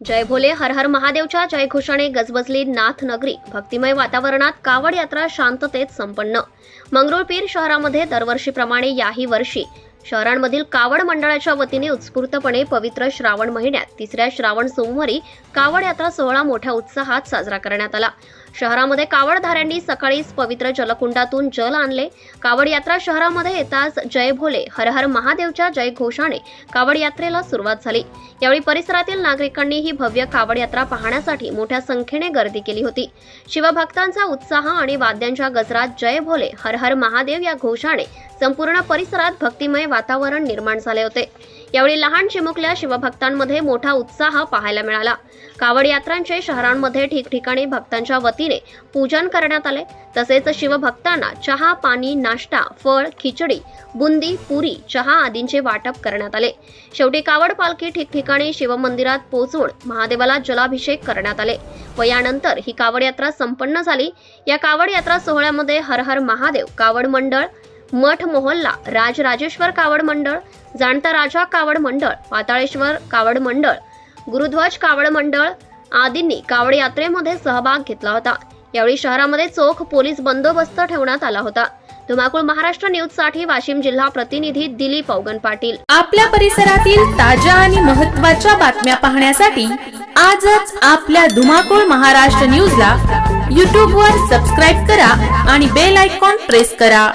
जय भोले हर हर महादेवच्या जयघोषाने गजबजली नाथ नगरी. भक्तिमय वातावरणात कावड यात्रा शांततेत संपन्न. मंगरुळपीर शहरामध्ये दरवर्षीप्रमाणे याही वर्षी शहरांमधील कावड मंडळाच्या वतीने उत्स्फूर्तपणे पवित्र श्रावण महिन्यात तिसऱ्या श्रावण सोमवारी कावड यात्रा सोहळा मोठ्या उत्साहात साजरा करण्यात आला. शहरामध्ये कावडधाऱ्यांनी सकाळीच पवित्र जलकुंडातून जल आणले. कावड यात्रा शहरामध्ये येताच जय भोले हर हर महादेवच्या जय घोषाने कावड यात्रेला सुरुवात झाली. यावेळी परिसरातील नागरिकांनी ही भव्य कावड यात्रा पाहण्यासाठी मोठ्या संख्येने गर्दी केली होती. शिवभक्तांचा उत्साह आणि वाद्यांच्या गजरात जय भोले हर हर महादेव या घोषाने संपूर्ण परिसरात भक्तिमय वातावरण निर्माण झाले होते. यावेळी लहान चिमुकल्या शिवभक्तांमध्ये मोठा उत्साह पाहायला मिळाला. कावड यात्रांचे शहरांमध्ये ठिकठिकाणी भक्तांच्या वतीने पूजन करण्यात आले. तसेच शिवभक्तांना चहा पाणी नाश्ता फळ खिचडी बुंदी पुरी चहा आदींचे वाटप करण्यात आले. शेवटी कावड पालखी ठिकठिकाणी शिवमंदिरात पोहोचून महादेवाला जलाभिषेक करण्यात आले व यानंतर ही कावड यात्रा संपन्न झाली. या कावड यात्रा सोहळ्यामध्ये हर हर महादेव कावड मंडळ मठ मोहल्ला राजराजेश्वर कावड मंडळ जाणता राजा कावड मंडळ पाताळेश्वर कावड मंडळ गुरुध्वज कावड मंडळ आदींनी कावड यात्रेमध्ये सहभाग घेतला होता. यावेळी शहरामध्ये चोख पोलीस बंदोबस्त ठेवण्यात आला होता. धुमाकूळ महाराष्ट्र न्यूजसाठी वाशिम जिल्हा प्रतिनिधी दिलीप अवगन पाटील. आपल्या परिसरातील ताज्या आणि महत्त्वाच्या बातम्या पाहण्यासाठी आजच आपल्या धुमाकूळ महाराष्ट्र न्यूजला यूट्यूबवर सबस्क्राईब करा आणि बेल आयकॉन प्रेस करा.